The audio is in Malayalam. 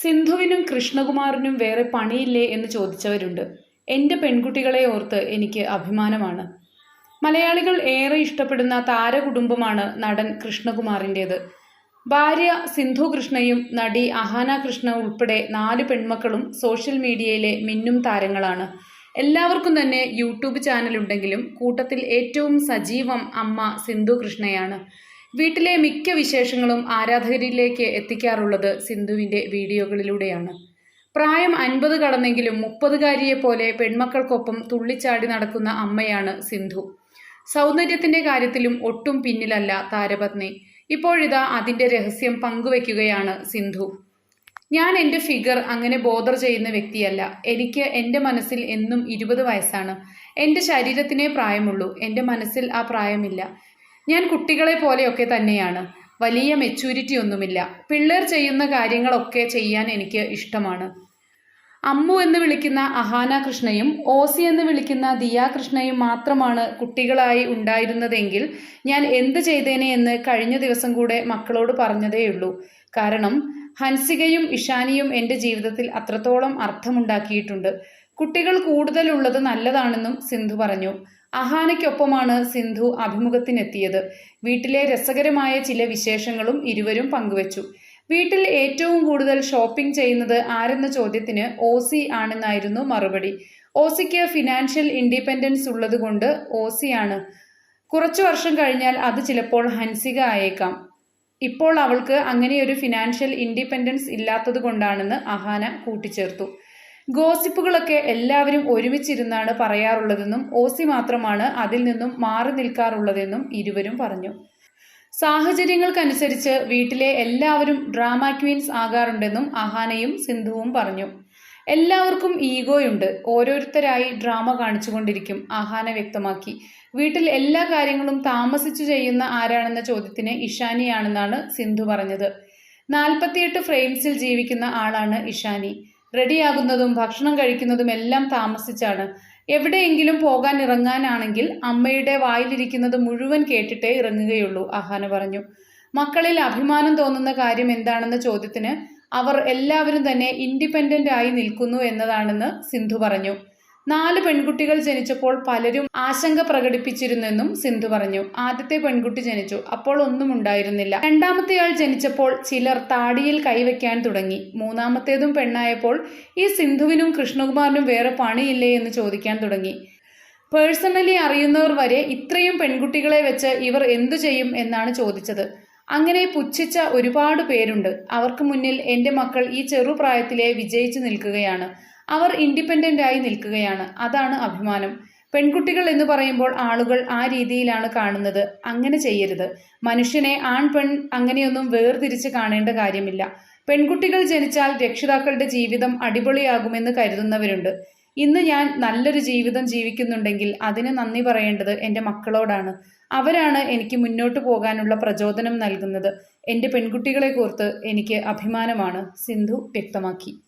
സിന്ധുവിനും കൃഷ്ണകുമാറിനും വേറെ പണിയില്ലേ എന്ന് ചോദിച്ചവരുണ്ട്. എന്റെ പെൺകുട്ടികളെ ഓർത്ത് എനിക്ക് അഭിമാനമാണ്. മലയാളികൾ ഏറെ ഇഷ്ടപ്പെടുന്ന താരകുടുംബമാണ് നടൻ കൃഷ്ണകുമാറിന്റേത് ഭാര്യ സിന്ധു കൃഷ്ണയും നടി അഹാന കൃഷ്ണ ഉൾപ്പെടെ നാല് പെൺമക്കളും സോഷ്യൽ മീഡിയയിലെ മിന്നും താരങ്ങളാണ്. എല്ലാവർക്കും തന്നെ യൂട്യൂബ് ചാനലുണ്ടെങ്കിലും കൂട്ടത്തിൽ ഏറ്റവും സജീവം അമ്മ സിന്ധു കൃഷ്ണയാണ് വീട്ടിലെ മിക്ക വിശേഷങ്ങളും ആരാധകരിലേക്ക് എത്തിക്കാറുള്ളത് സിന്ധുവിന്റെ വീഡിയോകളിലൂടെയാണ്. പ്രായം അൻപത് കടന്നെങ്കിലും മുപ്പതുകാരിയെ പോലെ പെൺമക്കൾക്കൊപ്പം തുള്ളിച്ചാടി നടക്കുന്ന അമ്മയാണ് സിന്ധു. സൗന്ദര്യത്തിന്റെ കാര്യത്തിലും ഒട്ടും പിന്നിലല്ല താരപത്നി. ഇപ്പോഴിതാ അതിന്റെ രഹസ്യം പങ്കുവെക്കുകയാണ് സിന്ധു. ഞാൻ എന്റെ ഫിഗർ അങ്ങനെ ബോധർ ചെയ്യുന്ന വ്യക്തിയല്ല. എനിക്ക് എന്റെ മനസ്സിൽ എന്നും ഇരുപത് വയസ്സാണ്. എന്റെ ശരീരത്തിനേ പ്രായമുള്ളൂ. എന്റെ മനസ്സിൽ ആ പ്രായമില്ല. ഞാൻ കുട്ടികളെ പോലെയൊക്കെ തന്നെയാണ്. വലിയ മെച്യൂരിറ്റി ഒന്നുമില്ല. പിള്ളേർ ചെയ്യുന്ന കാര്യങ്ങളൊക്കെ ചെയ്യാൻ എനിക്ക് ഇഷ്ടമാണ്. അമ്മു എന്ന് വിളിക്കുന്ന അഹാന കൃഷ്ണയും ഓസി എന്ന് വിളിക്കുന്ന ദിയാ കൃഷ്ണയും മാത്രമാണ് കുട്ടികളായി ഉണ്ടായിരുന്നതെങ്കിൽ ഞാൻ എന്ത് ചെയ്തേനെ എന്ന് കഴിഞ്ഞ ദിവസം കൂടെ മക്കളോട് പറഞ്ഞതേയുള്ളൂ കാരണം ഹൻസികയും ഇഷാനിയും എന്റെ ജീവിതത്തിൽ അത്രത്തോളം അർത്ഥമുണ്ടാക്കിയിട്ടുണ്ട്. കുട്ടികൾ കൂടുതലുള്ളത് നല്ലതാണെന്നും സിന്ധു പറഞ്ഞു. അഹാനയ്ക്കൊപ്പമാണ് സിന്ധു അഭിമുഖത്തിനെത്തിയത്. വീട്ടിലെ രസകരമായ ചില വിശേഷങ്ങളും ഇരുവരും പങ്കുവച്ചു. വീട്ടിൽ ഏറ്റവും കൂടുതൽ ഷോപ്പിംഗ് ചെയ്യുന്നത് ആരെന്ന ചോദ്യത്തിന് ഓസി ആണെന്നായിരുന്നു മറുപടി. ഓസിക്ക് ഫിനാൻഷ്യൽ ഇൻഡിപെൻഡൻസ് ഉള്ളതുകൊണ്ട് ഓസിയാണ് കുറച്ചു വർഷം കഴിഞ്ഞാൽ അത് ചിലപ്പോൾ ഹൻസിക ആയേക്കാം. ഇപ്പോൾ അവൾക്ക് അങ്ങനെയൊരു ഫിനാൻഷ്യൽ ഇൻഡിപെൻഡൻസ് ഇല്ലാത്തത് കൊണ്ടാണെന്ന് അഹാന കൂട്ടിച്ചേർത്തു. ഗോസിപ്പുകളൊക്കെ എല്ലാവരും ഒരുമിച്ചിരുന്നാണ് പറയാറുള്ളതെന്നും ഓസി മാത്രമാണ് അതിൽ നിന്നും മാറി നിൽക്കാറുള്ളതെന്നും ഇരുവരും പറഞ്ഞു. സാഹചര്യങ്ങൾക്കനുസരിച്ച് വീട്ടിലെ എല്ലാവരും ഡ്രാമ ക്വീൻസ് ആകാറുണ്ടെന്നും അഹാനയും സിന്ധുവും പറഞ്ഞു. എല്ലാവർക്കും ഈഗോയുണ്ട്. ഓരോരുത്തരായി ഡ്രാമ കാണിച്ചുകൊണ്ടിരിക്കും ആഹാന വ്യക്തമാക്കി. വീട്ടിൽ എല്ലാ കാര്യങ്ങളും താമസിച്ചു ചെയ്യുന്ന ആരാണെന്ന ചോദ്യത്തിന് ഇഷാനിയാണെന്നാണ് സിന്ധു പറഞ്ഞത്. നാൽപ്പത്തിയെട്ട് ഫ്രെയിംസിൽ ജീവിക്കുന്ന ആളാണ് ഇഷാനി. റെഡിയാകുന്നതും ഭക്ഷണം കഴിക്കുന്നതും എല്ലാം താമസിച്ചാണ്. എവിടെയെങ്കിലും പോകാൻ ഇറങ്ങാനാണെങ്കിൽ അമ്മയുടെ വായിലിരിക്കുന്നത് മുഴുവൻ കേട്ടിട്ടേ ഇറങ്ങുകയുള്ളൂ അഹാന പറഞ്ഞു. മക്കളിൽ അഭിമാനം തോന്നുന്ന കാര്യം എന്താണെന്ന ചോദ്യത്തിന് അവർ എല്ലാവരും തന്നെ ഇൻഡിപെൻഡന്റ് ആയി നിൽക്കുന്നു എന്നതാണെന്ന് സിന്ധു പറഞ്ഞു. നാല് പെൺകുട്ടികൾ ജനിച്ചപ്പോൾ പലരും ആശങ്ക പ്രകടിപ്പിച്ചിരുന്നെന്നും സിന്ധു പറഞ്ഞു. ആദ്യത്തെ പെൺകുട്ടി ജനിച്ചു. അപ്പോൾ ഒന്നും ഉണ്ടായിരുന്നില്ല. രണ്ടാമത്തെയാൾ ജനിച്ചപ്പോൾ ചിലർ താടിയിൽ കൈവയ്ക്കാൻ തുടങ്ങി. മൂന്നാമത്തേതും പെണ്ണായപ്പോൾ ഈ സിന്ധുവിനും കൃഷ്ണകുമാറിനും വേറെ പണിയില്ലേ എന്ന് ചോദിക്കാൻ തുടങ്ങി. പേഴ്സണലി അറിയുന്നവർ വരെ ഇത്രയും പെൺകുട്ടികളെ വെച്ച് ഇവർ എന്തു ചെയ്യും എന്നാണ് ചോദിച്ചത്. അങ്ങനെ പുച്ഛിച്ച ഒരുപാട് പേരുണ്ട്. അവർക്ക് മുന്നിൽ എന്റെ മക്കൾ ഈ ചെറുപ്രായത്തിലെ വിജയിച്ചു നിൽക്കുകയാണ്. അവർ ഇൻഡിപെൻഡന്റ് ആയി നിൽക്കുകയാണ്. അതാണ് അഭിമാനം. പെൺകുട്ടികൾ എന്ന് പറയുമ്പോൾ ആളുകൾ ആ രീതിയിലാണ് കാണുന്നത്. അങ്ങനെ ചെയ്യരുത്. മനുഷ്യനെ ആൺ പെൺ അങ്ങനെയൊന്നും വേർതിരിച്ച് കാണേണ്ട കാര്യമില്ല. പെൺകുട്ടികൾ ജനിച്ചാൽ രക്ഷിതാക്കളുടെ ജീവിതം അടിപൊളിയാകുമെന്ന് കരുതുന്നവരുണ്ട്. ഇന്ന് ഞാൻ നല്ലൊരു ജീവിതം ജീവിക്കുന്നുണ്ടെങ്കിൽ അതിന് നന്ദി പറയേണ്ടത് എന്റെ മക്കളോടാണ്. അവരാണ് എനിക്ക് മുന്നോട്ട് പോകാനുള്ള പ്രചോദനം നൽകുന്നത്. എന്റെ പെൺകുട്ടികളെ കോർത്ത് എനിക്ക് അഭിമാനമാണ്. സിന്ധു വ്യക്തമാക്കി.